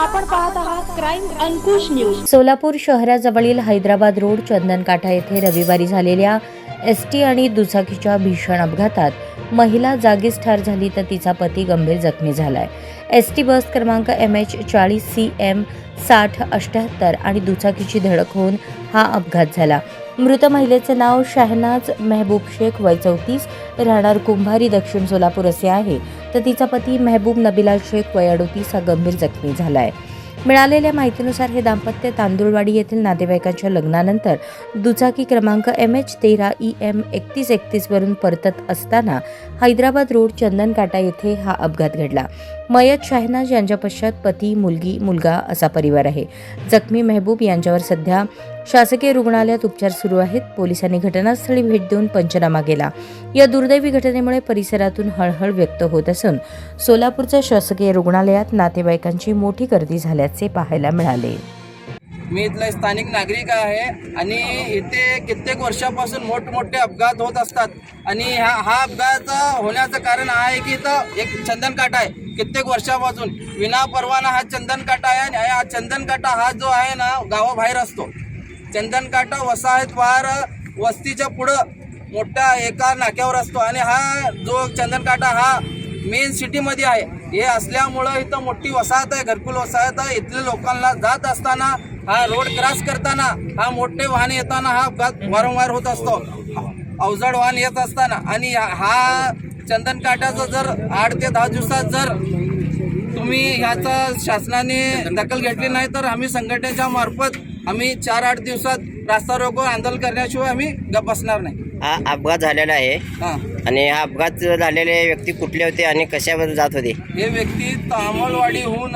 आपण पाहत आहात क्राईम अंकुश न्यूज. सोलापूर शहराजवळील हैदराबाद रोड चंदनकाठा येथे रविवारी झालेल्या एस टी आणि दुचाकीच्या भीषण अपघातात महिला जागीच ठार झाली तर तिचा पती गंभीर जखमी झालाय. एस टी बस क्रमांक एम एच चाळीस सी एम साठ अठ्याहत्तर आणि दुचाकीची धडक होऊन हा अपघात झाला. मृत महिलेचे नाव शहनाज मेहबूब शेख वय चौतीस राहणार कुंभारी दक्षिण सोलापूर असे आहे. तर तिचा पती मेहबूब नबिला शेख वय अडोतीस हा गंभीर जखमी झाला आहे मिळालेल्या माहितीनुसार हे दाम्पत्य तांदूळवाडी येथील नातेवाईकांच्या लग्नानंतर दुचाकी क्रमांक एम एच तेरा ई एम एकतीस एकतीसवरून परतत असताना हैदराबाद रोड चंदनकाटा येथे हा अपघात घडला. मयत शाहनाज यांच्या पश्चात पती मुलगी मुलगा असा परिवार आहे. जखमी मेहबूब यांच्यावर सध्या शासकीय रुग्णालयात उपचार सुरू आहेत. पोलिसांनी घटनास्थळी भेट देऊन पंचनामा केला. या दुर्दैवी घटनेमुळे परिसरातून हळहळ व्यक्त होत असून सोलापूरच्या शासकीय रुग्णालयात नातेवाईकांची मोठी गर्दी झाल्याचे पाहायला मिळाले. मी इथला स्थानिक नागरिक आहे आणि इथे कित्येक वर्षापासून मोठमोठे अपघात होत असतात. आणि हा हा अपघात होण्याचं कारण आहे की इथं एक चंदन काटा आहे. कित्येक वर्षापासून विना परवाना हा चंदन काटा आहे आणि हा चंदन काटा हा जो आहे ना गावाबाहेर असतो. चंदनकाटा वसाहत वार वस्तीच्या पुढं मोठ्या एका नाक्यावर असतो. आणि हा जो चंदनकाटा हा मेन सिटीमध्ये आहे. हे असल्यामुळं इथं मोठी वसाहत आहे घरकुल वसाहत आहे. इथल्या लोकांना जात असताना हा रोड क्रॉस करताना हा मोठे वाहन येताना हा अपघात वारंवार होत असतो. अवजड वाहन येत असताना. आणि हा- चंदनकाटाचा जर आठ ते दहा दिवसात जर तुम्ही ह्याचा शासनाने दखल घेतली नाही तर आम्ही संघटनेच्या मार्फत आम्ही चार आठ दिवसात रास्ता रोको आंदोलन करण्याशिवाय आम्ही गप बसणार नाही. हा अपघात झालेला आहे. हां. आणि हा अपघात झालेले व्यक्ती कुठले होते आणि कशावर जात होते? हे व्यक्ती तामलवाडीहून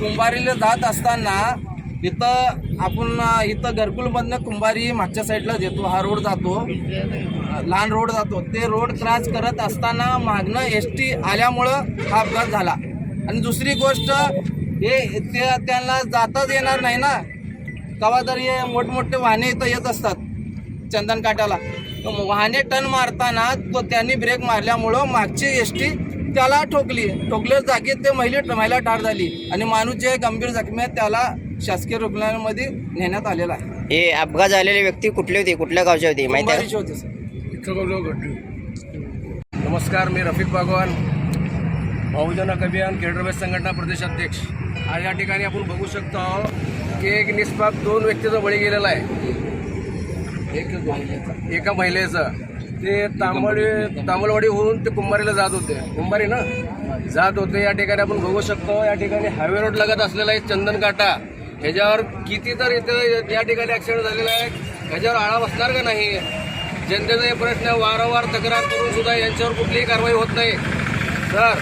कुंभारीला जात असताना इथं आपण इथं घरकुलमधनं कुंभारी मागच्या साईडला देतो. हा रोड जातो. लहान रोड जातो. ते रोड क्रॉस करत असताना मागणं एस टी आल्यामुळं हा अपघात झाला. आणि दुसरी गोष्ट हे ते त्यांना जाताच येणार नाही ना. कवा तर हे मोठमोठे वाहने इथं येत असतात चंदन काट्याला तर वाहने टन मारताना तो त्यांनी ब्रेक मारल्यामुळं मागची एस टी त्याला ठोकली. ठोकल्या जागेत ते महिला महिला ठार झाली आणि माणूस जे गंभीर जखमी आहेत त्याला शासकीय रुग्णालयामध्ये नेण्यात आलेला आहे. हे अपघात झालेले व्यक्ती कुठले होते? कुठल्या गावचे होते? माहिती आहे? कुंभारीचे होते सर. नमस्कार मी रफिक बागवान बहुजन अभियान केडरबेस संघटना प्रदेशाध्यक्ष. आज या ठिकाणी आपण बघू शकतो एक निष्पाप दोन व्यक्तीचा बळी गेलेला आहे. एका महिलेचं. ते तांबळी तांबलवाडी होऊन ते कुंभारीला जात होते. कुंभारी ना? जात होते. या ठिकाणी आपण बघू शकतो या ठिकाणी हायवे रोड लगत असलेला आहे चंदन काटा ह्याच्यावर किती तर इथं या ठिकाणी ॲक्सिडेंट झालेला आहे. ह्याच्यावर आळा बसणार का नाही? जनतेचा हे प्रश्न वारंवार तक्रार करून सुद्धा यांच्यावर कुठलीही कारवाई होत नाही. तर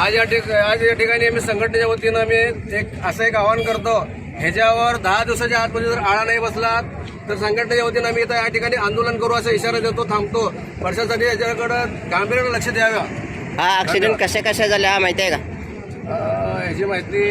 आज या ठिक आज या ठिकाणी आम्ही संघटनेच्या वतीनं आम्ही एक असं एक आवाहन करतो. ह्याच्यावर दहा दिवसाच्या आतमध्ये जर आळा नाही बसला तर संघटनेच्या वतीनं आम्ही इथं या ठिकाणी आंदोलन करू असा इशारा देतो थांबतो. प्रशासनाने याच्याकडं गांभीर्यानं लक्ष द्यावं. हा ऍक्सिडेंट कशा कशा झाला हा माहिती आहे का? ह्याची माहिती.